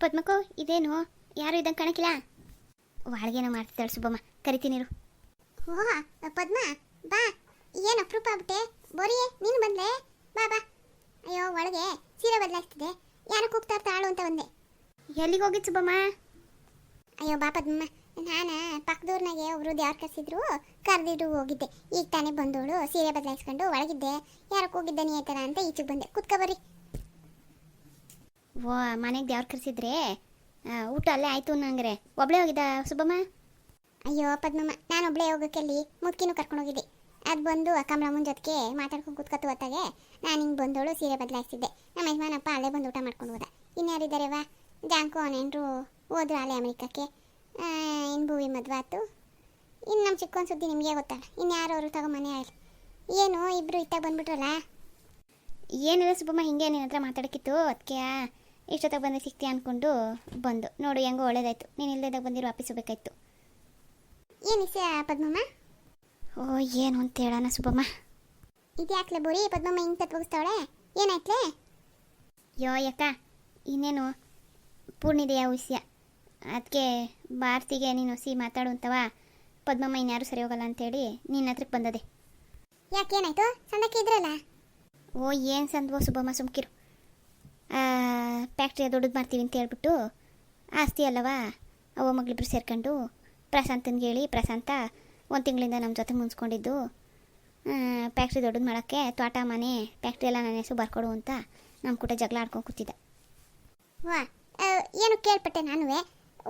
ಪದ್ಮಕ್ಕೋ ಇದೇನು? ಯಾರು ಇದಂಗೆ ಕಾಣಕ್ಕಿಲ್ಲ? ಒಳಗೇನೋ ಮಾಡ್ತಿದ್ದಾಳೆ ಸುಬ್ಬಮ್ಮ. ಕರಿತೀನಿರು ಓಹ್, ಪದ್ಮ, ಬಾ. ಏನು ಅಪ್ರೂಪ ಆಗ್ಬಿಟ್ಟೆ? ಬೋರಿ ನೀನು ಬಂದ್ಲೆ? ಬಾ ಬಾ. ಅಯ್ಯೋ, ಒಳಗೆ ಸೀರೆ ಬದಲಾಗ್ತಿದೆ. ಯಾರು ಕೂಗ್ತಾ ಇರ್ತಾಳು ಅಂತ ಬಂದೆ. ಎಲ್ಲಿಗೆ ಹೋಗಿತ್ತು ಸುಬ್ಬಮ್ಮ? ಅಯ್ಯೋ, ಬಾ ಪದ್ಮ ನಾನು ಪಕ್ಕದೂರ್ನಾಗೆ ಒಬ್ರು ದೇವ್ರ ಕರೆಸಿದ್ರು ಕರೆದಿಟ್ಟು ಹೋಗಿದ್ದೆ. ಈಗ ತಾನೇ ಬಂದವಳು ಸೀರೆ ಬದಲಾಯಿಸ್ಕೊಂಡು ಒಳಗಿದ್ದೆ. ಯಾರು ಕೂಗಿದ್ದೆ ನೀ ಥರ ಅಂತ ಈಚೆಗೆ ಬಂದೆ. ಕುತ್ಕೊ ಬರ್ರಿ. ಓ ಮನೆಗೆ ದೇವ್ರು ಕರೆಸಿದ್ರೆ? ಊಟ ಅಲ್ಲೇ ಆಯ್ತು ನಂಗ್ರೆ ಒಬ್ಳೆ ಹೋಗಿದ್ದ ಸುಬ್ಬಮ್ಮ? ಅಯ್ಯೋ ಪದ್ಮಮ್ಮ ನಾನು ಒಬ್ಳೆ ಹೋಗೋಕೆಲ್ಲಿ ಮುದ್ಕಿನೂ ಕರ್ಕೊಂಡು ಹೋಗಿದ್ದೆ. ಅದು ಬಂದು ಕಮಲಮ್ಮನ ಜೊತೆಗೆ ಮಾತಾಡ್ಕೊಂಡು ಕೂತ್ಕೊತು ಹೊತ್ತಾಗೆ ನಾನು ಹಿಂಗೆ ಬಂದವಳು ಸೀರೆ ಬದಲಾಯಿಸಿದ್ದೆ ನಮ್ಮ ಯಜಮಾನಪ್ಪ ಅಲ್ಲೇ ಬಂದು ಊಟ ಮಾಡ್ಕೊಂಡು ಹೋದ. ಇನ್ಯಾರಿದ್ದಾರೆ ವಾ ಜಾಂಕು ಅವನೇನರು ಹೋದ್ರು ಅಲ್ಲೇ ಅಮೆರಿಕಕ್ಕೆ. ಇನ್ನು ಭೂವಿ ಮದುವೆ ಆಯ್ತು. ಇನ್ನು ನಮ್ಮ ಚಿಕ್ಕೊಂದು ಸುದ್ದಿ ನಿಮಗೆ ಗೊತ್ತಲ್ಲ ಇನ್ಯಾರು ಅವರು ತಗೋ ಮನೆ ಆಗಲಿ ಏನು ಇಬ್ಬರು ಇತ್ತಾಗ ಬಂದ್ಬಿಟ್ರಲ್ಲ? ಏನಿಲ್ಲ ಸುಬ್ಬಮ್ಮ ಹಿಂಗೆ ನಿನ್ನ ಹತ್ರ ಮಾತಾಡೋಕ್ಕಿತ್ತು ಅದಕ್ಕೆ ಇಷ್ಟೊತ್ತಾಗ ಬಂದು ಸಿಗ್ತೀಯ ಅಂದ್ಕೊಂಡು ಬಂದು. ನೋಡು ಹೆಂಗೋ ಒಳ್ಳೇದಾಯ್ತು. ನೀನು ಇಲ್ಲದಾಗ ಬಂದಿರೋ ವಾಪಸ್ ಹೋಗ್ಬೇಕಾಯ್ತು. ಏನು ವಿಷಯ ಪದ್ಮಮ್ಮ? ಓ ಏನು ಅಂತ ಹೇಳೋಣ ಸುಬ್ಬಮ್ಮ. ಇದ್ಯಾಕ್ಲೆ ಬೋರಿ? ಪದ್ಮಮ್ಮ ಹಿಂಗೆ ತತ್ವಗಿಸ್ತಾವಳೆ? ಏನಾಯ್ತಲೆ? ಯೋ ಯಕ್ಕ ಇನ್ನೇನು ಪೂರ್ಣಿದೆಯ ವಿಷಯ? ಅದಕ್ಕೆ ಭಾರತಿಗೆ ನೀನು ಸಿ ಮಾತಾಡು ಅಂತವ? ಪದ್ಮಮ್ಮ ಇನ್ಯಾರು ಸರಿ ಹೋಗಲ್ಲ ಅಂತೇಳಿ ನಿನ್ನ ಹತ್ರಕ್ಕೆ ಬಂದದೆ. ಯಾಕೇನಾಯ್ತು ಸಣ್ಣಕ್ಕೆ ಇದ್ರಲ್ಲ? ಓ ಏನು ಸಂದ್ವೋ ಸುಬ್ಬಮ್ಮ ಸುಮ್ಕಿರು. ಫ್ಯಾಕ್ಟ್ರಿಯ ದೊಡ್ಡದು ಮಾಡ್ತೀವಿ ಅಂತ ಹೇಳ್ಬಿಟ್ಟು ಆಸ್ತಿ ಅಲ್ಲವಾ? ಅವ ಮಗಳಿಬ್ರು ಸೇರ್ಕೊಂಡು ಪ್ರಶಾಂತನ್ಗೆ ಹೇಳಿ ಪ್ರಶಾಂತ ಒಂದು ತಿಂಗಳಿಂದ ನಮ್ಮ ಜೊತೆ ಮುನ್ಸ್ಕೊಂಡಿದ್ದು ಫ್ಯಾಕ್ಟ್ರಿ ದೊಡ್ಡದು ಮಾಡೋಕ್ಕೆ ತೋಟ ಮನೆ ಫ್ಯಾಕ್ಟ್ರಿ ಎಲ್ಲ ನನ್ನ ಹೆಸರು ಬರ್ಕೊಡು ಅಂತ ನಮ್ಮ ಕೂಟ ಜಗಳ ಆಡ್ಕೊಂಡು ಕೂತಿದ್ದೆ. ವಾ ಏನು ಕೇಳ್ಪಟ್ಟೆ ನಾನುವೆ?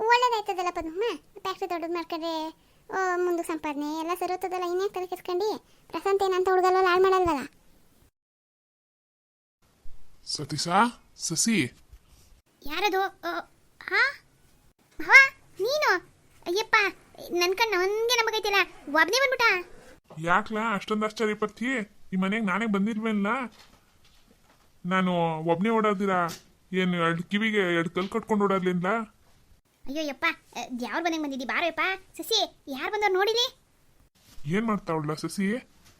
ಒಳ್ಳೇದಾಯ್ತದಲ್ಲ ಪದ್ಮಮ್ಮ? ಫ್ಯಾಕ್ಟ್ರಿ ದೊಡ್ಡದು ಮಾಡ್ಕೊಂಡ್ರೆ ಓ ಮುಂದೆ ಸಂಪಾದನೆ ಎಲ್ಲ ಸರೋತದಲ್ಲ ಇನ್ನೇ ತಲೆ ಕೆಸ್ಕೊಂಡು ಪ್ರಶಾಂತ ಏನಂತ ಹುಡುಗಲ್ಲ ಹಾಳು ಮಾಡಲ್ವಲ್ಲ? ಸತೀಶಾ? ಸಸಿ. ಯಾರದು? ಹಾ? ಹಾ ನೀನು? ಅಯ್ಯಪ್ಪ ನನ್ನ ಕಣ್ಣು ನನಗೆ ನಮಗೈತಿಲ್ಲ ಒಬ್ನೇ ಬಂದ್ಬಿಟ್ಟ. ಯಾಕ್ಲಾ? ಅಷ್ಟೊಂದು ಆಶ್ಚರ್ಯ ಪಡ್ತಿ ಈ ಮನೆಗೆ ನಾನೇ ಬಂದಿಲ್ವೇನಲ್ಲ ನಾನು ಒಬ್ನೇ ಓಡಾದಿರ ಏನು ಎರಡು ಕಿವಿಗೆ ಎರಡು ಕಲ್ ಕಟ್ಕೊಂಡು ಓಡಾಡ್ಲಿಲ್ಲ ಅಯ್ಯೋ ಯಪ್ಪ ಯಾವ್ರ ಮನೆಗೆ ಬಂದಿದ್ದಿ. ಬಾರೋ ಯಪ್ಪ ಸಸಿ ಯಾರು ಬಂದವ್ರು ನೋಡಿಲಿ ಏನ್ ಮಾಡ್ತಾವಳ ಸಸಿ?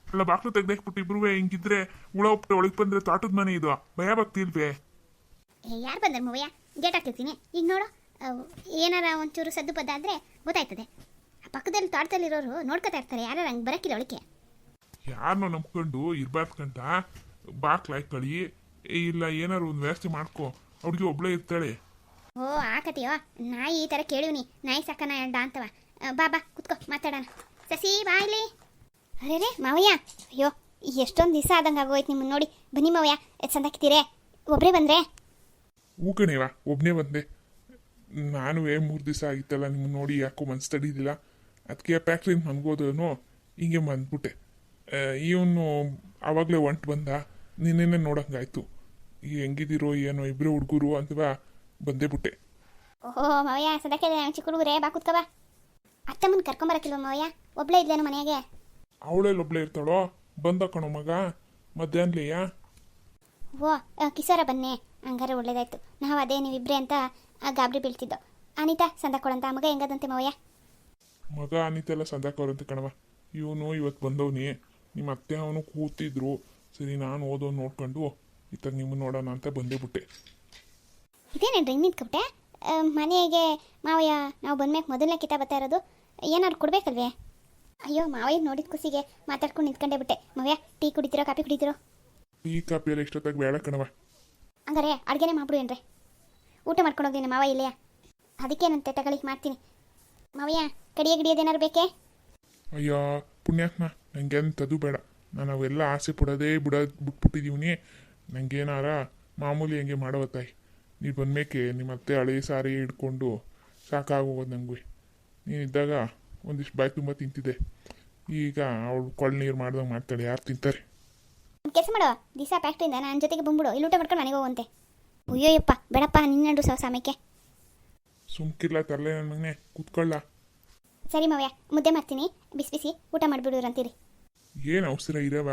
ಎಲ್ಲ ಬಾಕ್ಲು ತೆಗ್ದಾಕ್ಬಿಟ್ಟು ಇಬ್ರು ಹಿಂಗಿದ್ರೆ ಹುಳ ಒಪ್ಪಿಟ್ಟು ಒಳಗೆ ಬಂದ್ರೆ ತೋಟದ ಮನೆ ಇದು. ಭಯ ಭಕ್ತಿಲ್ವೇ ಯಾರು ಬಂದರು ಮೂವಯ್ಯ ಗೇಟ್ ಹಾಕಿರ್ತೀನಿ ಈಗ ನೋಡು. ಏನಾರ ಒಂಚೂರು ಸದ್ದು ಪದ ಆದರೆ ಗೊತ್ತಾಯ್ತದೆ. ಆ ಪಕ್ಕದಲ್ಲಿ ತೋಟದಲ್ಲಿರೋರು ನೋಡ್ಕೊತಾ ಇರ್ತಾರೆ. ಯಾರು ಹಂಗೆ ಬರೋಕ್ಕಿಲ್ಲ ಅವಳಿಕೆ ಯಾರನ್ನೋ ನಂಬ್ಕೊಂಡು ಇರ್ಬಾರ್ದ್ಕಂತ ಬಾಕ್ಲಾಯ್ಕಳಿ ಇಲ್ಲ ಏನಾರು ಒಂದು ವ್ಯವಸ್ಥೆ ಮಾಡ್ಕೊ. ಅವ್ರಿಗೆ ಒಬ್ಳೇ ಇರ್ತಾಳೆ. ಓ ಆಕತಿಯೋ ನಾಯಿ ಈ ಥರ ಕೇಳಿವ್ನಿ. ನಾಯಿ ಸಾಕನ ಎರಡ ಅಂತವ. ಬಾ ಬಾ ಕುತ್ಕೋ ಮಾತಾಡೋಣ. ಸಸಿ ಬಾ ಇಲ್ಲಿ. ಅರೇ ರೇ ಮಾವಯ್ಯ. ಅಯ್ಯೋ ಎಷ್ಟೊಂದು ದಿವಸ ಆದಂಗೆ ಆಗೋಯ್ತು ನಿಮ್ಮನ್ನು ನೋಡಿ. ಬನ್ನಿ ಮಾವಯ್ಯ ಎಷ್ಟು ಚಂದಾಕಿತೀರೇ ಒಬ್ಬರೇ ಬಂದ್ರೆ? ಹೂ ಒಬ್ನೇ ಒಬ್ಬನೇ ಬಂದೆ. ನಾನು ಏ ಮೂರು ದಿವಸ ಆಗಿತ್ತಲ್ಲ ನಿಮ್ಮನ್ನ ನೋಡಿ ಯಾಕೋ ಮನ್ಸು ತಡೀದಿಲ್ಲ. ಅದಕ್ಕೆ ಫ್ಯಾಕ್ಟ್ರಿನ ಮನ್ಗೋದನು ಹಿಂಗೆ ಬಂದ್ಬಿಟ್ಟೆ. ಇವನು ಆವಾಗಲೇ ಒಂಟು ಬಂದ ನಿನ್ನೆನೆ ನೋಡಂಗಾಯ್ತು. ಈ ಹೆಂಗಿದ್ದೀರೋ ಏನೋ ಇಬ್ಬರು ಹುಡುಗರು ಅಂತವಾ ಬಂದೇ ಬಿಟ್ಟೆ. ಓಹೋ ಮಾವಯ್ಯ ಸದಕ್ಕೆ ಚಿಕ್ಕ ಹುಡುಗರೇ ಬಾ ಕುತ್ಕೋ ಬಾ. ಅತ್ತಮ್ಮನ ಕರ್ಕೊಂಬರಕ್ಕಿಲ್ವ ಮಾವಯ್ಯ? ಒಬ್ಳೆ ಇದ್ಲೇನು ಮನೆಯಾಗೆ? ಅವಳೆಲ್ಲ ಒಬ್ಳೆ ಇರ್ತಾಳೋ? ಬಂದ ಕಣೋ ಮಗ ಮಧ್ಯಾಹ್ನಲೆಯ? ಓ ಕಿಸಾರ ಬನ್ನಿ. ಹಂಗಾರೆ ಒಳ್ಳೇದಾಯ್ತು. ನಾವು ಅದೇ ನೀವಿಬ್ರೆ ಅಂತ ಆ, ಗಾಬರಿ ಬೀಳ್ತಿದ್ದೋ. ಅನಿತಾ ಸಂದ ಕೊಡಂತ. ಮಗ ಹೆಂಗದಂತೆ ಮಾವಯ್ಯ? ಮಗ ಅನಿತೆಲ್ಲ ಸಂದಾಕವ್ರಂತೆ ಕಣವ ಇವನು ಇವತ್ತು ಬಂದವನಿ. ನಿಮ್ಮ ಅತ್ತೆ ಅವನು ಕೂತಿದ್ರು. ಸರಿ ನಾನು ಓದೋ ನೋಡ್ಕೊಂಡು ಇತ್ತಾಗ ನಿಮ್ಮನ್ನ ನೋಡೋಣ ಅಂತ ಬಂದೇ ಬಿಟ್ಟೆ. ಇದೇನೇ ಹಿಂಗೆ ನಿಂತ್ಕೊಬಿಟ್ಟೆ? ಮನೆಗೆ ಮಾವಯ್ಯ ನಾವು ಬಂದ್ಮೇಲೆ ಮೊದಲನೇ ಕಿತ ಬರ್ತಾ ಇರೋದು. ಏನಾದ್ರು ಕೊಡ್ಬೇಕಲ್ವೇ? ಅಯ್ಯೋ ಮಾವಯ್ಯ ನೋಡಿದ ಖುಷಿಗೆ ಮಾತಾಡ್ಕೊಂಡು ನಿಂತ್ಕೊಂಡೇ ಬಿಟ್ಟೆ. ಮಾವಯ್ಯ ಟೀ ಕುಡಿತೀರೋ ಕಾಫಿ ಕುಡಿತೀರೋ? ಟೀ ಕಾಫಿ ಎಲ್ಲ ಇಷ್ಟೊತ್ತಾಗ ಬೇಡ ಕಣವ ಹಂಗಾರೆ ಅಡುಗೆನೇ ಮಾಡ್ಬಿಡು ಏನ್ರಿ. ಊಟ ಮಾಡ್ಕೊಂಡು ಹೋಗ್ತೀನಿ ಮಾವ ಇಲ್ಲಯ್ಯ ಅದಕ್ಕೇನಂತೆ ತಗೊಳ್ಳಿ, ಮಾಡ್ತೀನಿ. ಮಾವಯ್ಯ, ಕಡಿಯ ಗಿಡಿಯೋದೇನಾರು ಬೇಕೇ? ಅಯ್ಯೋ, ಪುಣ್ಯಾತ್ಮ ನನಗೆ ಅಂಥದ್ದು ಬೇಡ. ನಾನು ಅವೆಲ್ಲ ಆಸೆ ಪಡೋದೇ ಬಿಡ ಬಿಟ್ಬಿಟ್ಟಿದ್ದೀವಿ ನನಗೇನಾರ ಮಾಮೂಲಿ ಹಂಗೆ ಮಾಡೋ ತಾಯಿ. ನೀವು ಬಂದ್ಮೇಕೆ ನಿಮ್ಮ ಅತ್ತೆ ಹಳೆ ಸಾರಿ ಹಿಡ್ಕೊಂಡು ಸಾಕಾಗೋಗೋದು ನನಗೆ ನೀನಿದ್ದಾಗ ಒಂದಿಷ್ಟು ಬಾಯಿ ತುಂಬ ತಿಂತಿದ್ದೆ. ಈಗ ಅವಳು ಕೊಳ್ ನೀರು ಮಾಡ್ದಂಗೆ ಮಾಡ್ತಾಳೆ, ಯಾರು ತಿಂತಾರೆ? ಕೆಲಸ ಮಾಡೋ. ದಿವಸ ಫ್ಯಾಕ್ಟ್ರಿಯಿಂದ ನನ್ನ ಜೊತೆಗೆ ಬಂದ್ಬಿಡು. ಇಲ್ಲಿ ಊಟ ಮಾಡ್ಕೊಂಡು ಮನೆಗೆ ಹೋಗುವಂತೆ. ಅಯ್ಯೋಯಪ್ಪ ಬೇಡಪ್ಪ ನಿನ್ನಡು ಸಹ ಸಮಯಕ್ಕೆ. ಸುಮ್ಕಿಲ್ಲ ತರಲೆ ನನ್ನ ಮಗನೆ ಕೂತ್ಕೊಳ್ಳ. ಸರಿ ಮಾವ್ಯ ಮುದ್ದೆ ಮಾಡ್ತೀನಿ. ಬಿಸಿ ಬಿಸಿ ಊಟ ಮಾಡಿಬಿಡುವ್ರು ಅಂತೀರಿ. ಏನು ಅವಸರ ಇರವ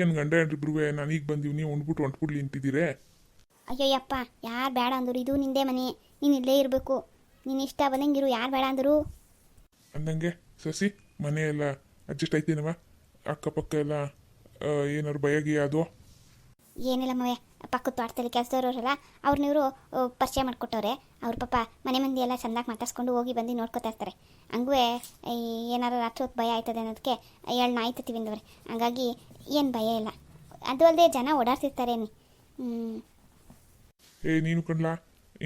ಏನು ಗಂಡ ಹೆಂಡ್ರಿಬ್ರು ನಾನು ಈಗ ಬಂದೀವಿ ಉಂಡ್ಬಿಟ್ಟು ಹೊಂಟ್ಬಿಡ್ಲಿ ನಿಂತಿದ್ದೀರೇ ಅಯ್ಯೋಯಪ್ಪ ಯಾರು ಬೇಡ ಅಂದರು? ಇದು ನಿಂದೇ ಮನೆ. ನೀನು ಇಲ್ಲೇ ಇರಬೇಕು. ನೀನು ಇಷ್ಟ ಬಂದಂಗಿರು ಯಾರು ಬೇಡ ಅಂದರು? ಅಂದಂಗೆ ಸಸಿ ಮನೆ ಎಲ್ಲ ಅಡ್ಜಸ್ಟ್ ಆಯ್ತೇನವ ಅಕ್ಕಪಕ್ಕ ಎಲ್ಲ ಏನಾರು ಬಯಗಿ ಅದು ಏನಿಲ್ಲ ಮವೆ ಪಕ್ಕದ ತೋಟದಲ್ಲಿ ಕೆಲಸದವ್ರಲ್ಲ ಅವ್ರನ್ನ ಇವರು ಪರಿಚಯ ಮಾಡಿಕೊಟ್ಟವ್ರೆ. ಅವ್ರ ಪಾಪ ಮನೆ ಮಂದಿ ಎಲ್ಲ ಚೆಂದಾಗಿ ಮಾತಾಡ್ಸ್ಕೊಂಡು ಹೋಗಿ ಬಂದು ನೋಡ್ಕೊತಾ ಇರ್ತಾರೆ. ಹಂಗೂ ಏನಾರು ರಾತ್ರಿ ಹೊತ್ತು ಭಯ ಆಯ್ತದೆ ಅನ್ನೋದಕ್ಕೆ ಎರಡು ನಾಯಿ ತಿಂದವ್ರೆ ಹಂಗಾಗಿ ಏನು ಭಯ ಇಲ್ಲ. ಅದು ಅಲ್ಲದೆ ಜನ ಓಡಾಡ್ತಿರ್ತಾರೆ ಹ್ಞೂ ಏ ನೀನು ಕಣ್ಲಾ?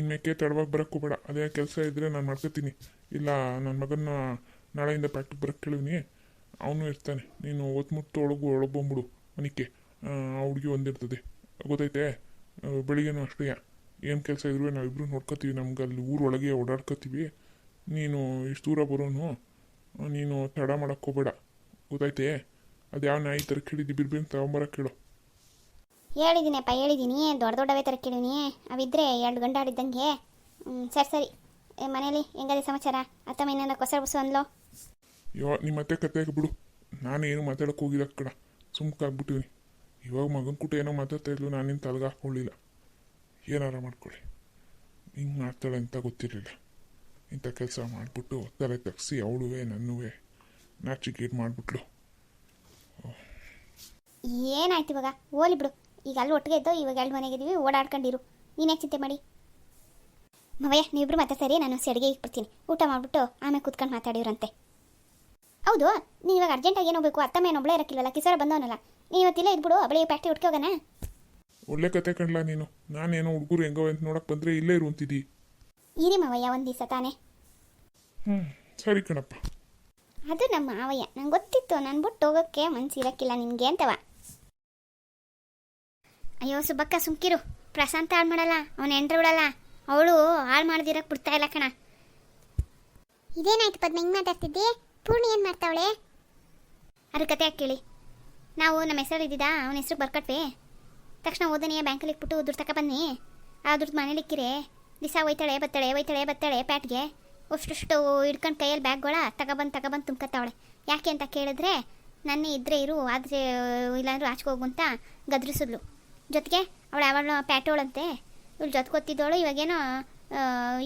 ಇನ್ನಕ್ಕೆ ತಡವಾಗಿ ಬರೋಕ್ಕೂ ಬೇಡ. ಅದೇ ಕೆಲಸ ಇದ್ದರೆ ನಾನು ಮಾಡ್ಕೊತೀನಿ. ಇಲ್ಲ ನನ್ನ ಮಗನ ನಾಳೆಯಿಂದ ಪ್ಯಾಕ್ಟಿಗೆ ಬರೋಕ್ಕೆ ಕೇಳಿವ್ನಿ. ಅವನು ಇರ್ತಾನೆ. ನೀನು ಒತ್ತು ಒಳಗು ಒಳಗೆ ಬಂದ್ಬಿಡು. ಮನಿಕೆ ಆ ಹುಡುಗಿ ಒಂದಿರ್ತದೆ ಗೊತ್ತೈತೆ? ಬೆಳಿಗ್ಗೆನೂ ಅಷ್ಟೇ. ಏನು ಕೆಲಸ ಇದ್ರು ನಾವಿಬ್ಬರು ನೋಡ್ಕೊತೀವಿ. ನಮ್ಗೆ ಅಲ್ಲಿ ಊರೊಳಗೆ ಓಡಾಡ್ಕೋತೀವಿ. ನೀನು ಇಷ್ಟು ದೂರ ಬರೋನು. ನೀನು ತಡ ಮಾಡೋಕ್ಕೆ ಗೊತ್ತೈತೆ? ಅದು ಯಾವ ನಾಯಿ ಥರ ಕೇಳಿದ್ದು? ಬಿರ್ಬೇನ್ ತಗೊಂಬರಕ್ಕೆ ಕೇಳು. ಹೇಳಿದ್ದೀನಪ್ಪ ಹೇಳಿದ್ದೀನಿ ದೊಡ್ಡ ದೊಡ್ಡವೇ ಥರ ಕೇಳಿನಿ ಅವಿದ್ರೆ ಎರಡು ಗಂಟೆ ಆಡಿದ್ದಂಗೆ. ಸರಿ ಸರಿ. ಮನೇಲಿ ಹೆಂಗದೆ ಸಮಾಚಾರ? ಅತ್ತಮ್ಮ ಏನಾರ ಕೊಸರು ಬಸ್ಸು ಅಂದ್ಲೋ? ಇವಾಗ ನಿಮ್ಮ ಮತ್ತೆ ಕತೆ ಬಿಡು. ನಾನು ಏನು ಮಾತಾಡಕ್ಕೆ ಹೋಗಿಲ್ಲ ಕಡ ಸುಮ್ಕಾಗ್ಬಿಟ್ಟಿವಿ ಇವಾಗ ಮಗನ ಕೂಟ ಏನೋ ಮಾತಾಡ್ತಾ ಇದ್ಲು, ನಾನೇನು ತಲೆಗೆ ಹಾಕ್ಕೊಳ್ಳಿಲ್ಲ ಏನಾರ ಮಾಡ್ಕೊಳ್ಳಿ. ಹಿಂಗೆ ಮಾಡ್ತಾಳೆ ಅಂತ ಗೊತ್ತಿರಲಿಲ್ಲ. ಇಂಥ ಕೆಲಸ ಮಾಡಿಬಿಟ್ಟು ತಲೆ ತಗ್ಸಿ ಅವಳುವೆ, ನನ್ನುವೆ ನಾಚಿಕೇಟ್ ಮಾಡಿಬಿಟ್ಲು. ಏನಾಯ್ತು ಇವಾಗ? ಓಲಿ ಬಿಡು. ಈಗ ಅಲ್ಲಿ ಒಟ್ಟಿಗೆ ಇದ್ದೋ ಇವಾಗ ಎರಡು ಮನೆಗಿದ್ದೀವಿ ಓಡಾಡ್ಕೊಂಡಿರು. ನೀನೇ ಚಿಂತೆ ಮಾಡಿ? ಮವಯ್ಯ, ನೀವಿಬ್ರು ಸರಿ ನಾನು ಅಡುಗೆ ಇಟ್ಬಿಡ್ತೀನಿ. ಊಟ ಮಾಡಿಬಿಟ್ಟು ಆಮೇಲೆ ಕೂತ್ಕೊಂಡು ಮಾತಾಡಿವ್ರಂತೆ. ಹೌದು ನೀನು ಇವಾಗ ಅರ್ಜೆಂಟಾಗಿ ಏನೋ ಬೇಕು ಅತ್ತಮ್ಮ ಏನು ಒಬ್ಬಳೇ ಇರಕ್ಕಿಲ್ವಲ್ಲ ಕಿಸರ ಬಂದವನಲ್ಲ. ನೀ ಇವತ್ತಿಲ್ಲ ಇದ್ಬಿಡು ಬೆಳಿಗ್ಗೆ ಪ್ಯಾಕ್ಟ್ರಿ ಹುಡ್ಕಿ ಹೋಗೋಣ. ಒಳ್ಳೆ ಕತೆ ಕಣ್ಲ ನೀನು. ನಾನೇನೋ ಹುಡುಗರು ಹೆಂಗೋ ಅಂತ ನೋಡಕ್ಕೆ ಬಂದರೆ ಇಲ್ಲೇ ಇರು ಅಂತಿದ್ದಿ ಇರಿ ಮಾವಯ್ಯ ಒಂದು ದಿವಸ ತಾನೇ. ಹ್ಞೂ ಸರಿ ಕಣಪ್ಪ. ಅದು ನಮ್ಮ ಮಾವಯ್ಯ. ನಂಗೆ ಗೊತ್ತಿತ್ತು ನಾನು ಬಿಟ್ಟು ಹೋಗೋಕ್ಕೆ ಮನ್ಸು ಇರಕ್ಕಿಲ್ಲ ನಿನಗೆ ಅಂತವ. ಅಯ್ಯೋ ಸುಬ್ಬಕ್ಕ ಸುಮ್ಕಿರು. ಪ್ರಶಾಂತ ಹಾಳು ಮಾಡಲ್ಲ ಅವನ ಎಂಟ್ರು ಬಿಡಲ್ಲ. ಅವಳು ಹಾಳು ಮಾಡ್ದಿರಕ್ಕೆ ಬಿಡ್ತಾ ಇಲ್ಲ ಕಣ. ಇದೇನಾಯ್ತು ಪದ್ಮ ಹಿಂಗೆ ಮಾತಾಡ್ತಿದ್ದಿ? ಪೂರ್ಣಿ ಏನು ಮಾಡ್ತಾವಳೆ? ಅದ್ರ ಕತೆ ಯಾಕೆ ಕೇಳಿ? ನಾವು ನಮ್ಮ ಹೆಸರು ಇದ್ದಿದ್ದ, ಅವನ ಹೆಸ್ರು ಬರ್ಕಟ್ವಿ. ತಕ್ಷಣ ಓದನೆಯ ಬ್ಯಾಂಕಲ್ಲಿ ಇಟ್ಬಿಟ್ಟು ದುಡ್ಡು ಬನ್ನಿ. ಆ ದುಡ್ಡು ಮನೇಲಿ ಇಕ್ಕಿರೆ. ದಿವಸ ಒಯ್ತಾಳೆ ಬತ್ತಾಳೆ ಒಯ್ತಾಳೆ ಬತ್ತಾಳೆ ಪ್ಯಾಟ್ಗೆ. ಅಷ್ಟು ಹಿಡ್ಕೊಂಡು ಕೈಯಲ್ಲಿ ಬ್ಯಾಗ್ಗಳ ತಗೊಬಂದು ತಗೊಬಂದು ತುಂಬ್ಕತ್ತಾವಳೆ ಯಾಕೆ ಅಂತ ಕೇಳಿದ್ರೆ, ನನ್ನೇ ಇದ್ದರೆ ಇರು, ಆದರೆ ಇಲ್ಲಾಂದ್ರೂ ಆಚೆಗೆ ಹೋಗು ಅಂತ ಗದ್ರಿಸಿದ್ಲು. ಜೊತೆಗೆ ಅವಳು ಅವಳ ಪ್ಯಾಟೋಳಂತೆ. ಇವಳು ಜೊತೆಗೊತ್ತಿದ್ದವಳು ಇವಾಗೇನೋ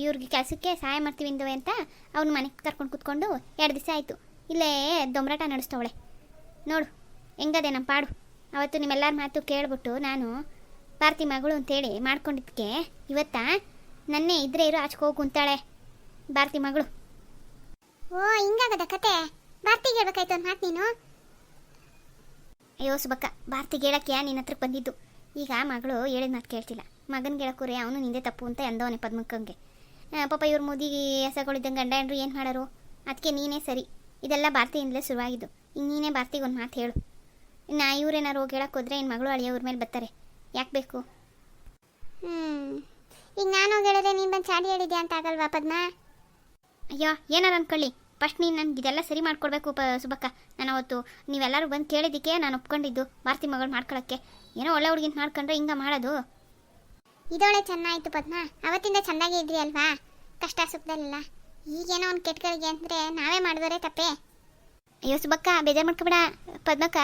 ಇವ್ರಿಗೆ ಕೆಲಸಕ್ಕೆ ಸಹಾಯ ಮಾಡ್ತೀವಿ ಇಂದವೆ ಅಂತ ಅವ್ನ ಮನೆಗೆ ಕರ್ಕೊಂಡು ಕೂತ್ಕೊಂಡು ಎರಡು ದಿವಸ ಆಯಿತು. ಇಲ್ಲೇ ದೊಂಬರಾಟ ನಡೆಸ್ತವಳೆ. ನೋಡು ಹೆಂಗದೆ ನಮ್ಮ ಪಾಡು. ಅವತ್ತು ನಿಮ್ಮೆಲ್ಲರ ಮಾತು ಕೇಳ್ಬಿಟ್ಟು ನಾನು ಭಾರತಿ ಮಗಳು ಅಂತೇಳಿ ಮಾಡ್ಕೊಂಡಿದ್ದಕ್ಕೆ ಇವತ್ತ ನನ್ನೇ ಇದ್ರೆ ಇರೋ ಆಚೆಗೆ ಹೋಗಿ ಕುಂತಾಳೆ ಭಾರತಿ ಮಗಳು. ಓ ಹಿಂಗಾಗದ ಕತೆ? ಭಾರತಿಗೆ ಹೇಳ್ಬೇಕಾಯ್ತು ಒಂದು ಮಾತು ನೀನು? ಅಯ್ಯೋ ಸುಬಕ್ಕ ಭಾರತಿಗೆ ಹೇಳಕ್ಕೆ ನಿನ್ನ ಹತ್ರಕ್ಕೆ ಬಂದಿದ್ದು? ಈಗ ಮಗಳು ಹೇಳಿದ ಮಾತು ಕೇಳ್ತಿಲ್ಲ. ಮಗನಿಗೆ ಗೆಳಕೂರಿ ಅವನು ನಿಂದೆ ತಪ್ಪು ಅಂತ ಎಂದವನೇ ಪದ್ಮಕ್ಕಂಗೆ. ಪಾಪ ಇವ್ರ ಮೋದಿ ಹೆಸಗಳಿದ್ದಂಗೆ ಗಂಡ ಹೆಂಡ್ರು ಏನು ಮಾಡೋರು? ಅದಕ್ಕೆ ನೀನೇ ಸರಿ. ಇದೆಲ್ಲ ಭಾರತಿಯಿಂದಲೇ ಶುರುವಾಗಿದ್ದು. ಇನ್ನು ನೀನೇ ಭಾರತಿಗೆ ಒಂದು ಮಾತು ಹೇಳು. ನಾ ಇವ್ರೇನಾರು ಹೋಗಿ ಹೋದ್ರೆ ಇನ್ನು ಮಗಳು ಅಳಿಯೋವ್ರ ಮೇಲೆ ಬರ್ತಾರೆ ಯಾಕೆ ಬೇಕು? ಹ್ಞೂ ಈಗ ನಾನು ಹೋಗಿ ಹೇಳಿದ್ರೆ ನೀನು ಬಂದು ಚಾಡಿ ಹೇಳಿದ್ಯಾ ಅಂತ ಆಗಲ್ವಾ ಪದ್ಮ? ಅಯ್ಯೋ ಏನಾರು ಅನ್ಕೊಳ್ಳಿ. ಫಸ್ಟ್ ನೀನು ನನಗೆ ಇದೆಲ್ಲ ಸರಿ ಮಾಡ್ಕೊಡ್ಬೇಕು ಪ ಸುಬಕ್ಕ ನಾನು ಅವತ್ತು ನೀವೆಲ್ಲರೂ ಬಂದು ಕೇಳಿದ್ದಕ್ಕೆ ನಾನು ಒಪ್ಕೊಂಡಿದ್ದು ಭಾರತಿ ಮಗಳು ಮಾಡ್ಕೊಳ್ಳೋಕ್ಕೆ ಏನೋ ಒಳ್ಳೆ ಹುಡುಗಿನ ಮಾಡ್ಕೊಂಡ್ರೆ ಹಿಂಗೆ ಮಾಡೋದು. ಇದೊಳೆ ಚೆನ್ನಾಯ್ತು ಪದ್ಮ. ಅವತ್ತಿಂದ ಚೆನ್ನಾಗಿ ಇದ್ರಿ ಅಲ್ವಾ? ಕಷ್ಟ ಸುಖದಲ್ಲೆಲ್ಲ. ಈಗೇನೋ ಒಂದು ಕೆಟ್ಟಗಳಿಗೆ ಅಂದ್ರೆ ನಾವೇ ಮಾಡಿದವರೇ ತಪ್ಪೆ. ಅಯ್ಯೋ ಸುಬಕ್ಕ ಬೇಜಾರು ಮಾಡ್ಕೊಬೇಡ. ಪದ್ಮಕ್ಕ,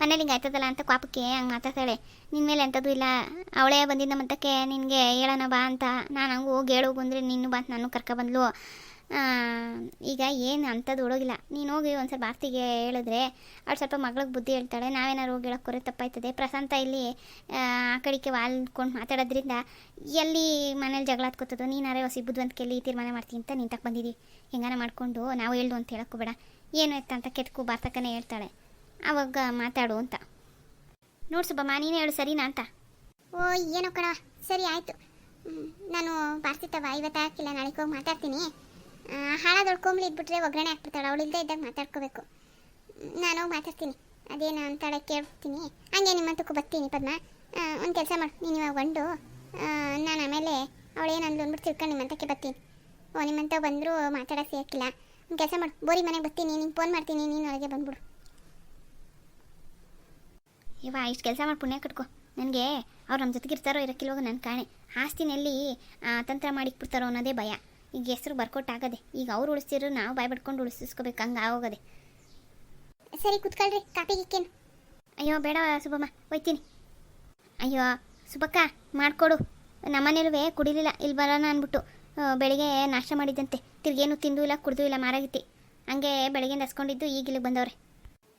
ಮನೇಲಿ ಹಿಂಗೆ ಆಯ್ತದಲ್ಲ ಅಂತ ಕ್ವಾಪಕ್ಕೆ ಹಂಗೆ ಮಾತಾಡ್ತಾಳೆ. ನಿನ್ನ ಮೇಲೆ ಎಂಥದ್ದು ಇಲ್ಲ. ಅವಳೇ ಬಂದಿದ್ದ ಮತ್ತಕ್ಕೆ ನಿನಗೆ ಹೇಳೋಣ ಬಾ ಅಂತ. ನಾನು ಹಂಗೆ ಹೋಗಿ ಹೇಳೋಗು ಅಂದರೆ ನೀನು ಬಾ ನಾನು ಕರ್ಕೊಬಂದ್ಲು ಈಗ ಏನು ಅಂಥದ್ದು ಹುಡುಗಿಲ್ಲ ನೀನು ಹೋಗಿ ಒಂದು ಸ್ವಲ್ಪ ಆರ್ತಿಗೆ ಹೇಳಿದ್ರೆ, ಅವ್ಳು ಸ್ವಲ್ಪ ಮಗಳಿಗೆ ಬುದ್ಧಿ ಹೇಳ್ತಾಳೆ, ನಾವೇನಾದ್ರು ಹೋಗಿ ಹೇಳೋಕ್ಕೋರೆ ತಪ್ಪಾಯ್ತದೆ. ಪ್ರಶಾಂತ ಇಲ್ಲಿ, ಆ ಕಡೆಗೆ ವಾಲ್ಕೊಂಡು ಮಾತಾಡೋದ್ರಿಂದ ಎಲ್ಲಿ ಮನೇಲಿ ಜಗಳ ಹತ್ಕೋತದೋ ನೀನಾರೇ ಹೊಸಿ ಬುದ್ಧಿವಂತಿಕೆಯಲ್ಲಿ ತೀರ್ಮಾನ ಮಾಡ್ತೀನಿ ಅಂತ ನೀನು ತಕ್ಕ ಬಂದಿದ್ದೀವಿ ಹೆಂಗಾನ ಮಾಡಿಕೊಂಡು ನಾವು ಹೇಳ್ದು ಅಂತ ಹೇಳೋಕ್ಕೂ ಬೇಡ. ಏನು ಇತ್ತ ಅಂತ ಕೆತ್ಕು ಬಾರ್ತಕ್ಕನೇ ಹೇಳ್ತಾಳೆ. ಆವಾಗ ಮಾತಾಡು ಅಂತ. ನೋಡು ಸುಬ್ಬಮ್ಮ, ನೀನೇ ಹೇಳು ಸರಿನಾ ಅಂತ. ಓ, ಏನೋ ಕಣ ಸರಿ, ಆಯಿತು. ನಾನು ಬಾರ್ತಿತ್ತವ ತವ ಇವತ್ತು ಹಾಕಿಲ್ಲ, ನಾಳೆಗೆ ಹೋಗಿ ಮಾತಾಡ್ತೀನಿ. ಹಾಳಾದೊಳು ಕೋಮ್ಲಿ ಇದ್ಬಿಟ್ರೆ ಒಗ್ಗರಣೆ ಹಾಕ್ಬಿಡ್ತಾಳೆ. ಅವಳು ಇಲ್ಲದೆ ಇದ್ದಾಗ ಮಾತಾಡ್ಕೋಬೇಕು. ನಾನು ಮಾತಾಡ್ತೀನಿ. ಅದೇನು ಅಂತಾಳೆ ಕೇಳ್ತೀನಿ. ಹಂಗೆ ನಿಮ್ಮ ಹತ್ತಕ್ಕೂ ಬರ್ತೀನಿ ಪದ್ಮ. ಒಂದು ಕೆಲಸ ಮಾಡು. ನೀನು ಇವಾಗ ಬಂದು ನಾನು ಆಮೇಲೆ ಅವಳು ಏನಂದ್ಲು ಅಂದ್ಬಿಟ್ಟು ತಿಳ್ಕೊಂಡು ನಿಮ್ಮ ಹತ್ತಕ್ಕೆ ಬರ್ತೀನಿ. ಓ ನಿಮ್ಮಂತ ಬಂದರೂ ಮಾತಾಡೋಕೆ ಸಿಗಕ್ಕಿಲ್ಲ. ಒಂದು ಕೆಲಸ ಮಾಡು. ಬೋರಿ ಮನೆಗೆ ಬರ್ತೀನಿ. ನಿಂಗೆ ಫೋನ್ ಮಾಡ್ತೀನಿ. ನೀನು ಒಳಗೆ ಬಂದ್ಬಿಡು. ಇವ, ಇಷ್ಟು ಕೆಲಸ ಮಾಡಿ, ಪುಣ್ಯ ಕಟ್ಕೊ. ನನಗೆ ಅವ್ರು ನಮ್ಮ ಜೊತೆಗಿರ್ತಾರೋ ಇರೋಕ್ಕಿಲ್ವಾಗ ನನ್ನ ಕಾಣೆ. ಆಸ್ತಿನಲ್ಲಿ ತಂತ್ರ ಮಾಡಿಕ್ಬಿಡ್ತಾರೋ ಅನ್ನೋದೇ ಭಯ. ಈಗ ಹೆಸರು ಬರ್ಕೊಟ್ಟಾಗದೆ ಈಗ ಅವ್ರು ಉಳಿಸ್ತಿರೋ ನಾವು ಬಾಯ್ ಬಡ್ಕೊಂಡು ಉಳಿಸ್ಕೋಬೇಕು, ಹಂಗೆ ಆಗೋಗದೆ ಸರಿ, ಕುತ್ಕೊಳ್ರಿ. ಕಾಪಿ ಗಿಕ್ಕೇನು ಅಯ್ಯೋ, ಬೇಡ ಸುಬ್ಬಮ್ಮ, ಹೋಯ್ತೀನಿ. ಅಯ್ಯೋ, ಸುಬ್ಬಕ್ಕ, ಮಾಡಿಕೊಡು. ನಮ್ಮನೇಲೂ ಕುಡಿಲಿಲ್ಲ ಇಲ್ಲಿ ಬರೋಣ ಅಂದ್ಬಿಟ್ಟು ಬೆಳಿಗ್ಗೆ ನಾಶ ಮಾಡಿದ್ದಂತೆ. ತಿರ್ಗೇನು ತಿಂದು ಇಲ್ಲ, ಕುಡ್ದು ಇಲ್ಲ, ಮಾರಾಗಿತ್ತಿ. ಹಂಗೆ ಬೆಳಗ್ಗೆ ನಸ್ಕೊಂಡಿದ್ದು ಈಗ ಬಂದವ್ರೆ.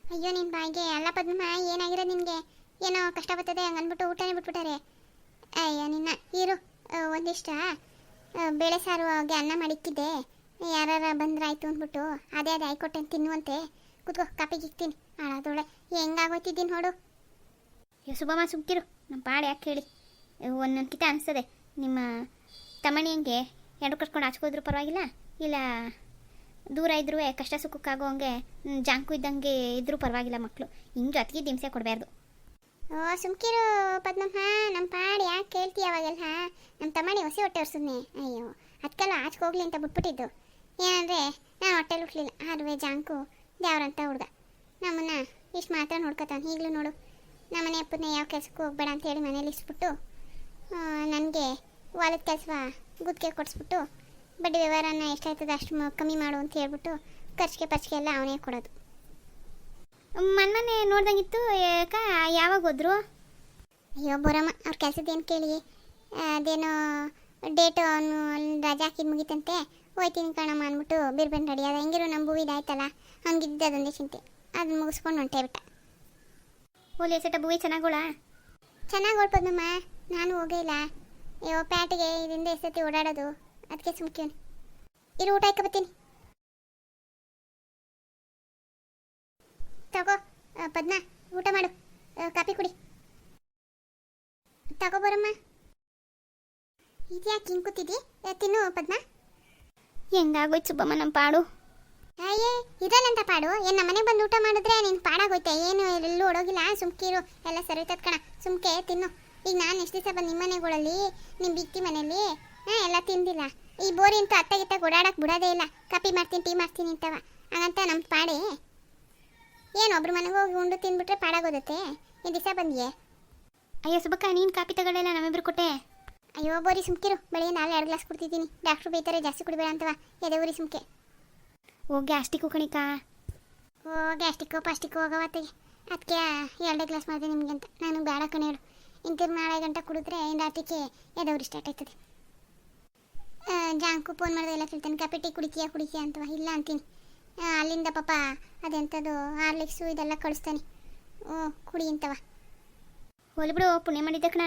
ಅಯ್ಯೋ, ನಿನ್ ಬಾಯಿಗೆ ಅಲ್ಲ ಪದ್ಮ ಏನಾಗಿರೋ ನಿನಗೆ? ಏನೋ ಕಷ್ಟ ಬರ್ತದೆ, ಹಂಗೆ ಅಂದ್ಬಿಟ್ಟು ಊಟನೇ ಬಿಟ್ಬಿಟ್ಟಾರೆ ಅಯ್ಯೋ, ನಿನ್ನ, ಇರು ಒಂದಿಷ್ಟ. ಬೇಳೆ ಸಾರು ಹಾಗೆ ಅನ್ನ ಮಾಡಿಕ್ಕಿದ್ದೆ. ಯಾರ ಬಂದ್ರಾಯ್ತು ಅಂದ್ಬಿಟ್ಟು, ಅದೇ ಅದೇ ಆಯ್ಕೊಟ್ಟೆ ತಿನ್ನುವಂತೆ. ಕುತ್ಕೋ ಕಾಪಿ ಗಿಕ್ತೀನಿ ಹಾಳಾದೊಳೆ ಹೆಂಗಾಗೋತಿದ್ದೀನಿ ನೋಡು. ಸುಬ್ಬಮ್ಮ ಸುಮ್ಕಿರು. ನಮ್ಮ ಪಾಡು ಯಾಕೆ ಹೇಳಿ? ಒಂದೊಂದು ಕಿತ ಅನಿಸ್ತದೆ. ನಿಮ್ಮ ತಮ್ಮಣಿಯಂಗೆ ಎರಡು ಕಟ್ಕೊಂಡು ಹಚ್ಕೋದ್ರು ಪರವಾಗಿಲ್ಲ? ಇಲ್ಲ ದೂರ ಇದ್ರೂ ಕಷ್ಟ ಸುಖಕ್ಕಾಗೋ ಹಂಗೆ ಜಾಂಕು ಇದ್ದಂಗೆ ಇದ್ರೂ ಪರವಾಗಿಲ್ಲ ಮಕ್ಕಳು ಹಿಂಗೆ ಜೊತೆಗೆ ಹಿಂಸೆ ಕೊಡಬಾರ್ದು. ಓ, ಸುಮ್ಕಿರು, ಪದ್ಮಮ್ಮ. ನಮ್ಮ ಪಾಡಿ ಯಾಕೆ ಕೇಳ್ತೀಯ ಅವಾಗೆಲ್ಲ? ನಮ್ಮ ತಮ್ಮಣಿ ಹೊಸಿ ಹೊಟ್ಟೆ ಒರ್ಸಿದ್ನಿ. ಅಯ್ಯೋ ಅದಕ್ಕೆಲ್ಲ ಆಚೆಗೆ ಹೋಗ್ಲಿ ಅಂತ ಬಿಟ್ಬಿಟ್ಟಿದ್ದು. ಏನಂದರೆ ನಾನು ಹೊಟ್ಟೆಲಿ ಹುಟ್ಲಿಲ್ಲ. ಅದುವೆ ಜಾಂಕು, ದೇವ್ರಂತ ಹುಡ್ಗ. ನಮ್ಮನ್ನ ಇಷ್ಟು ಮಾತ್ರ ನೋಡ್ಕೊತಾನೆ. ಈಗಲೂ ನೋಡು. ನಮ್ಮನೆ ಅಪ್ಪನ ಯಾವ ಕೆಲಸಕ್ಕೂ ಹೋಗ್ಬೇಡ ಅಂತ ಹೇಳಿ ಮನೇಲಿ ಇಸ್ಬಿಟ್ಟು ನನಗೆ ಹೊಲದ ಕೆಲಸ ಗುತ್ತಿಗೆ ಕೊಡಿಸ್ಬಿಟ್ಟು, ಬಡ್ಡಿ ವ್ಯವಹಾರನ ಎಷ್ಟಾಯ್ತದೆ ಅಷ್ಟು ಕಮ್ಮಿ ಮಾಡು ಅಂತ ಹೇಳ್ಬಿಟ್ಟು, ಖರ್ಚಿಗೆ ಪರ್ಚಿಗೆ ಎಲ್ಲ ಅವನೇ ಕೊಡೋದು. ಮನ್ಮನೆ ನೋಡ್ದಂಗಿತ್ತು. ಯಾಕ ಯಾವಾಗ ಹೋದ್ರು? ಅಯ್ಯೋ ಬೋರಮ್ಮ ಅವ್ರ ಕೆಲಸದ್ದೇನು ಕೇಳಿ? ಅದೇನೋ ಡೇಟ್ ಅವನು ರಜಾ ಹಾಕಿದ್ ಮುಗೀತಂತೆ. ಹೋಯ್ತೀನಿ ಕಣಮ್ಮ ಅಂದ್ಬಿಟ್ಟು ಬಿರ್ಬೆನ್ ರೆಡಿ ಅದ ಹೆಂಗಿರೋ ನಮ್ಮ ಬೂವಿದ ಆಯ್ತಲ್ಲ? ಹಂಗಿದ್ದ ಅದೊಂದೇ ಚಿಂತೆ. ಅದನ್ನ ಮುಗಿಸ್ಕೊಂಡು ಹೊಂಟೇ ಬಿಟ್ಟ ಓಲಿ ಸೆಟ ಬೂವಿ ಚೆನ್ನಾಗೋಳ ಚೆನ್ನಾಗಿ ಓಡ್ಬೋದಮ್ಮ ನಾನು ಹೋಗೇ ಇಲ್ಲ. ಅಯ್ಯೋ ಪ್ಯಾಟಿಗೆ ಇದರಿಂದ ಎಷ್ಟೊತ್ತಿ ಓಡಾಡೋದು. ಅದಕ್ಕೆ ಸುಮ್ಕಿವ್ನಿ. ಇರು ಊಟ ಬರ್ತೀನಿ. ಪದ್ಮ ಊಟ ಮಾಡು. ಕಾಫಿ ಕುಡಿ. ತಗೋಬರಮ್ಮ ಇದ್ಯಾಕೆ ಹಿಂಗೆ ಕೂತಿದ್ದಿ ತಿನ್ನು ಪದ್ಮ. ಹೆಂಗಾಗೋಯ್ತು ಸುಬ್ಬಮ್ಮ ನಮ್ಮ ಪಾಡು? ಅಯ್ಯೇ ಇದಲ್ಲಂತ ಪಾಡು? ಏನು ಮನೆಗೆ ಬಂದು ಊಟ ಮಾಡಿದ್ರೆ ನೀನು ಪಾಡಾಗೋಯ್ತೆ? ಏನು ಎಲ್ಲೂ ಓಡೋಗಿಲ್ಲ? ಸುಮ್ಕಿರು. ಎಲ್ಲ ಸರಿ ಕಣ. ಸುಮ್ಕೆ ತಿನ್ನು. ಈಗ ನಾನು ಎಷ್ಟು ದಿವಸ ಬಂದು ನಿಮ್ಮ ಮನೆಗಳಲ್ಲಿ ನಿಮ್ಮ ಬಿತ್ತಿ ಮನೇಲಿ ಹಾಂ ಎಲ್ಲ ತಿಂದಿಲ್ಲ. ಈ ಬೋರಿ ಅಂತೂ ಅತ್ತ ಗಿತ್ತ ಓಡಾಡಕ್ಕೆ ಬಿಡೋದೇ ಇಲ್ಲ. ಕಾಪಿ ಮಾಡ್ತೀನಿ ಟೀ ಮಾಡ್ತೀನಿ ಅಂತವ ಹಾಗಂತ ನಮ್ಮ ಪಾಡೆ. ಏನು ಒಬ್ರು ಮನೆಗೆ ಹೋಗಿ ಉಂಡು ತಿಂದ್ಬಿಟ್ರೆ ಪಾಡಾಗೋದತ್ತೆ? ಈ ದಿವಸ ಬಂದಿಯೇ? ಅಯ್ಯೋ ಸುಬಕ್ಕ ನೀನು ಕಾಪಿ ತಗೊಳ್ಳಲ್ಲ ನಮ್ಮಿಬ್ರು ಕೊಟ್ಟೆ? ಅಯ್ಯೋ ಬೋರಿ ಸುಮ್ಕಿರು. ಬೆಳಿಗ್ಗೆ ನಾಳೆ ಎರಡು ಗ್ಲಾಸ್ ಕುಡ್ತಿದ್ದೀನಿ. ಡಾಕ್ಟ್ರು ಬೈತಾರೆ ಜಾಸ್ತಿ ಕುಡಿಬೇಡ ಅಂತವ. ಎದೆ ಊರಿ ಸುಮ್ಕೆ. ಓ ಗ್ಯಾಸ್ಟಿಕ್ಕು ಕಣಿಕಾ. ಓ ಗ್ಯಾಸ್ಟಿಕ್ಕು ಪಾಸ್ಟಿಕ್ಕು ಹೋಗವತ್ತಿಗೆ ಅದಕ್ಕೆ ಎರಡೇ ಗ್ಲಾಸ್ ಮಾಡಿದೆ ನಿಮಗೆ ಅಂತ. ನಾನು ಬೇಡ ಕಣೆ ಹೇಳು. ಇಂತಿರು ನಾಳೆ ಗಂಟೆ ಕುಡಿದ್ರೆ ಇನ್ನು ರಾತ್ರಿಗೆ ಊರಿ ಸ್ಟಾರ್ಟ್ ಆಯ್ತದೆ. ಜಾಂಕು ಫೋನ್ ಮಾಡಿದೆ ಎಲ್ಲ ಕೇಳ್ತಾನೆ. ಕಾಪಿ ಟೀ ಕುಡಿತೀಯಾ ಕುಡಿತೀಯಾ ಅಂತವ. ಇಲ್ಲ ಅಂತೀನಿ. ಅಲ್ಲಿಂದ ಪಾಪ ಅದೆಂಥದ್ದು ಹಾರ್ಲಿಕ್ಸು ಇದೆಲ್ಲ ಕಳಿಸ್ತಾನೆ. ಓ ಕುಡಿ ಅಂತವ ಹೋಲಿ ಬಿಡು ಪುಣ್ಯ ಮಾಡಿದ್ದೆ ಕಣ.